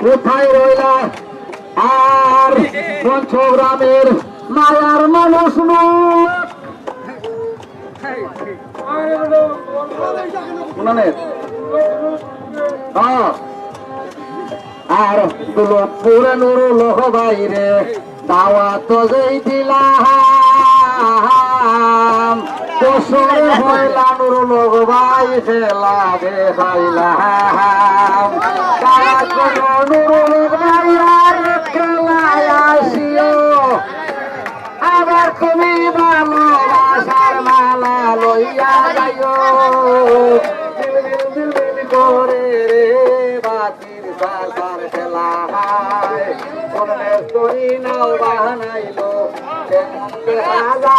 কোথায় রইলা? আর পঞ্চগ্রামের মায়ার মানুষ আর দুলো পুরে নুরু লোহ বাইরে দাওয়া তো যেই দিলাম পশুর হইলা নুরু লোক ভাই খেলা দেখাইলাম তারা কোন নুরু লোক ভাই আর খেলায় আসিও। আবার তুমি ভালোবাসার মালা লইয়া যাইও। করে রে বাতির সাসার খেলায় করি নাও, বাহানাইলো। কেমন দেখা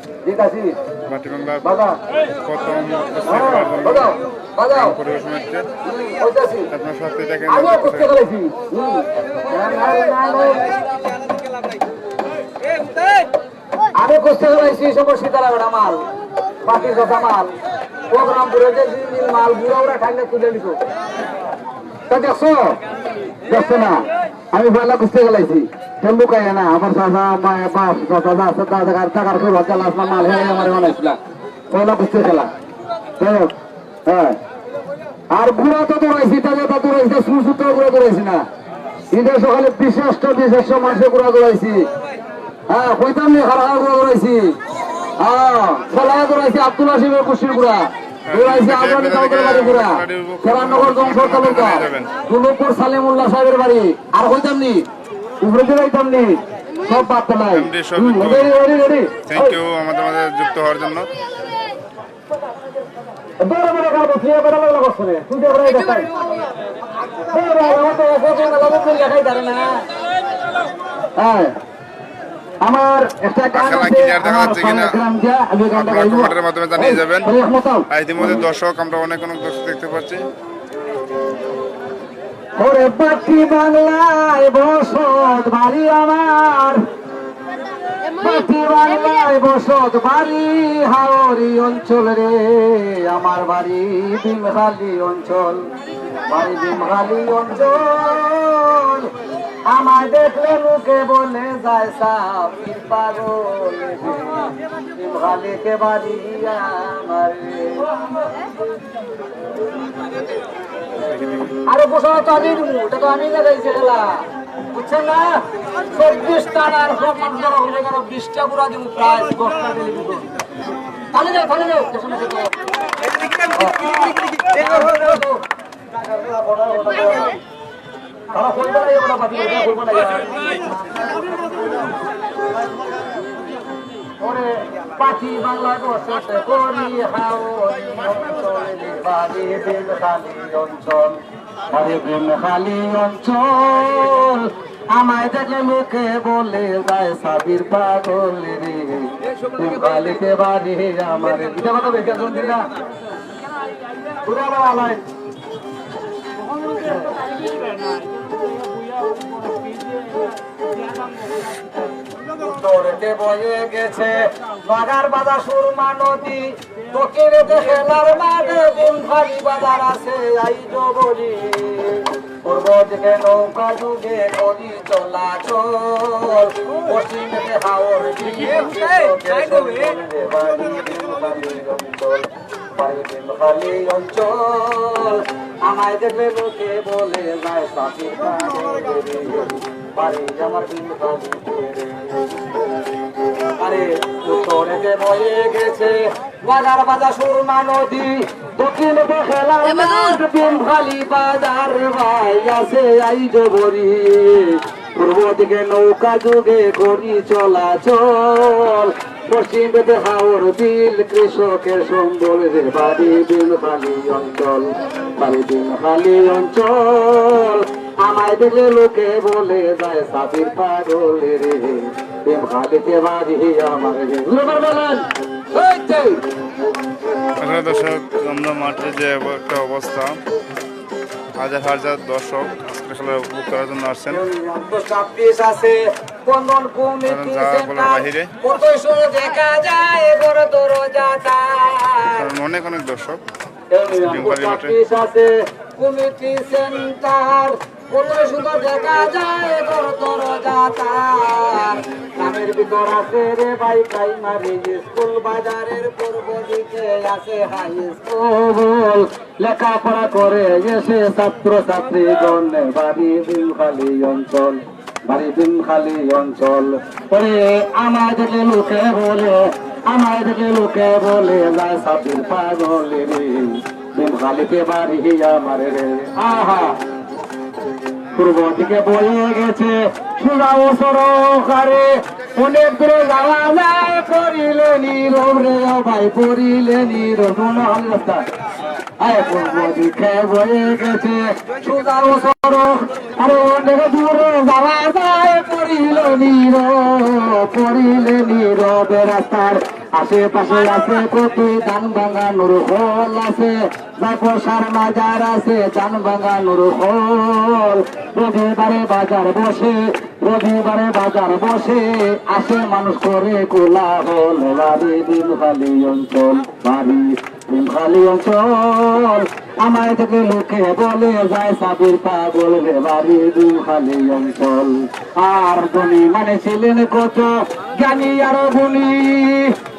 বাবা প্রথম পরিবেশন হচ্ছে ওইটাসি আপনার সাথে দেখেন আমিও করতে গেলেছি হুম। না, না, না, না। আমি করতে গেলেছি সব সীতারা বেড়া মাল পাখির কথা মাল প্রোগ্রাম করে মাল বুড়া বুড়া ঠান্ডা তুলে নিত তা দেখছ? দেখছ না? আমি পয়লা কুস্তে গেলাইছি টেম্বু কাইয়া না, আমার চাচা মায়ের বাপ দাদা দাদা টাকার টাকার খুব হাতে লাস্ট মাল হয়ে আমার বানাইছিলাম পয়লা কুস্তে খেলা? হ্যাঁ। আর বুড়া তো দৌড়াইছি তাহলে তো দৌড়াইছি সুসুতো করে দৌড়াইছি না। ঈদের সকালে বিশিষ্ট বিশিষ্ট মানুষের গুড়া দৌড়াইছি। হ্যাঁ কইতাম নি খারা গুড়া দৌড়াইছি? হ্যাঁ খেলা দৌড়াইছি, আব্দুল আসিমের কুশির গুড়া সাহেবের বাড়ি আর নি উপরে যাইতাম নি সব নাই থ্যাংক ইউ আমাদের মাঝে যুক্ত হওয়ার জন্য হ্যাঁ আমার একটা আপনারা কমেন্টের মাধ্যমে জানিয়ে যাবেন। ইতিমধ্যে দর্শক আমরা অনেক অনেক দর্শক দেখতে পাচ্ছি। ওরে পাখি বাংলায় বসত বাড়ি আমার। পাখি বাংলায় বসত বাড়ি হাওরি অঞ্চল রে আমার বাড়ি বিমখালি অঞ্চল। বাড়ি বিমখালি অঞ্চল। আমার দেখলে লোকে বলে যায় সাপির পাগল? বিমখালিকে বাড়ি আমার রে। আরে বসা তো আমি ওটা তো আমি লাগাইছি খেলা বুঝছেন না? কেন? বিশটা পুরা দিব প্রায় দশটা তাহলে যাও তাহলে যাও। তারা করবে না করবে না ওরে পাখি বাংলাদেশে করি হাওরি, অঞ্চলে বাড়ি দিন খালি অঞ্চল আরে দিন খালি অঞ্চল। আমায় দেখলে লোকে বলে যায়, সাবির পাগল রে। দিন খালিতে বাড়ি আমার এটা কথা বেশি শুনছি না পুরা আলাই দৌড়েতে বয়ে গেছে বাগার বাজার সুরমা নদী। দক্ষিণে খেলার মাঠে দিন বাজার আছে আই জগরি পূর্ব দিকে নৌকা যুগে নদী চলাচল। পশ্চিমে হাওর দিকে খালি অঞ্চল। আমায় দেখলে লোকে বলে যায় সাথীর বাড়ি আমার কিন্তু আরে উত্তরে বয়ে গেছে বাজার বাজার সুরমা নদী দক্ষিণ খালি বাজার ভাই আছে আই জবরি পূর্ব দিকে নৌকা যুগে করি চলাচল পশ্চিম দিকে হাওর বিল, কৃষকের সম্বল রে বাড়ি বিল খালি অঞ্চল, বাড়ি বিল খালি অঞ্চল। আমায় দেখলে লোকে বলে, যায় সাবির পাগল রে প্রেম খালিতে বাড়ি আমার বলেন। দর্শক, আমরা মাঠে যে একটা অবস্থা হাজার হাজার দর্শক আজকে খেলা উপভোগ করার জন্য আসছেন। বাহিরে। অনেক অনেক দর্শক। কমিটি সেন্টার স্কুল, বাজারের আছে লেখাপড়া করে এসে ছাত্র ছাত্রী ছাত্রীগণ বাড়ি খালি অঞ্চল, বাড়ি খালি অঞ্চল। পরে আমাদের লোকে বলে আমাদের লোকে বলে, যায় সাবির পাগল রে খালিতে বাড়ি আমার রে। আহা! পূর্ব থেকে বয়ে গেছে। সুরাও সরকারে অনেক দূরে যাওয়া যায়। রে ভাই পড়িলে নীরব রাস্তা আয় পূর্ব দিকে বয়ে গেছে। সুরাও পড়িলে নীরব রাস্তার আশেপাশে আছে ধান ভাঙানোর হল আছে। ব্যবসার বাজার আছে ধান ভাঙানোর হল। রবিবারে বাজার বসে, রবিবারে বাজার বসে। আসে মানুষ করে কোলা হল বাড়ি দিন অঞ্চল, বাড়ি দিন খালি অঞ্চল। আমায় থেকে লোকে বলে, যায় সাবির পাগল রে বাড়ি খালি অঞ্চল। আর ধনী মানে ছিলেন কত? জ্ঞানী আরও গুণী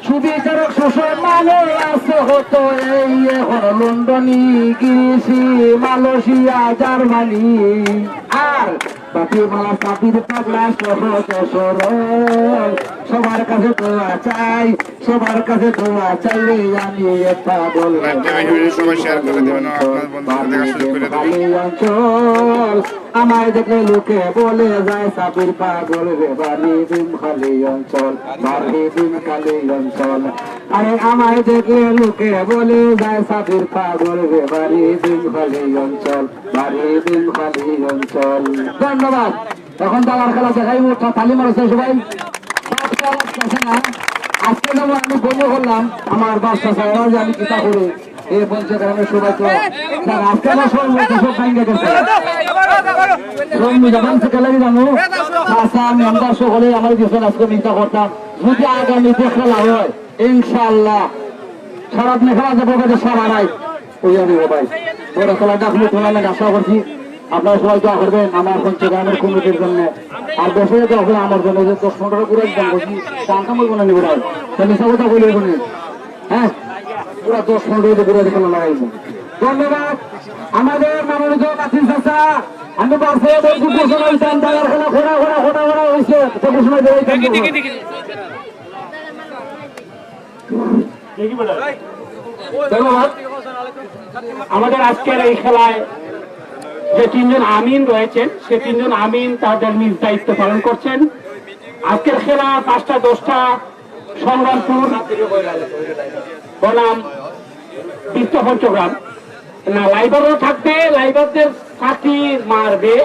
সুবিচারক শোষণ মানে আছে হতো এই এখন লন্ডনী, গ্রিসি, মালয়েশিয়া, জার্মানি। আর বাকি মালা সাবির পাগলা সহজ সরল। সবার কাছে দোয়া চাই সবার কাছে দোয়া চাইলে আমি একটা বলব। সবাই শেয়ার করে দেবেন দেখা অঞ্চল লোকে বলে যায় সাবির পাগল রে বাড়ি দিন খালি অঞ্চল বাড়ি দিন খালি অঞ্চল। আরে আমায় দেখে লোকে বলে যায় সাবির পাগল রে বাড়ি দিন খালি অঞ্চল বাড়ি দিন খালি অঞ্চল। ধন্যবাদ। এখন দাবার খেলা দেখাই মোটা তালি মারছে সবাই। সব না। আজকে যেমন আমি বলে করলাম আমার বাচ্চা সাহেব যে আমি কিতা করি এই পঞ্চগ্রামের সবাই তো আজকে আমার সব সব ভাঙ্গে গেছে জবান থেকে লাগে জানো চাষা মেম্বার সকলে আমার কিছু আজকে চিন্তা করতাম যদি আগামীতে খেলা হয় ইনশাআল্লাহ সারা খেলা যাব সারা নাই ওই আমি ভাই ওরা খেলা ডাকলে টুর্নামেন্ট আশা করছি আপনারা সবাই দোয়া করবেন, আমার পঞ্চগ্রামের কমিটির জন্য। আর বসে দোয়া করে আমার জন্য যে দশ পনেরো করে একদম বলছি টাকা বলব না নিবো তাহলে সব কথা বলে হ্যাঁ? পুরো দশ পনেরো করে খেলা লাগাইবো ধন্যবাদ। আমাদের মাননীয় কাছিন চাষা আমি পাশে বলছি ঘোষণা হয়েছে। তো ঘোষণা দিয়ে ধন্যবাদ। আমাদের আজকের এই খেলায় যে তিনজন আমিন রয়েছেন, সে তিনজন আমিন তাদের নিজ দায়িত্ব পালন করছেন। আজকের খেলা পাঁচটা, দশটা সংগ্রামপুর বনাম বিশ্ব পঞ্চগ্রাম না, লাইবারও থাকবে, লাইবারদের ফাঁকি মারবে।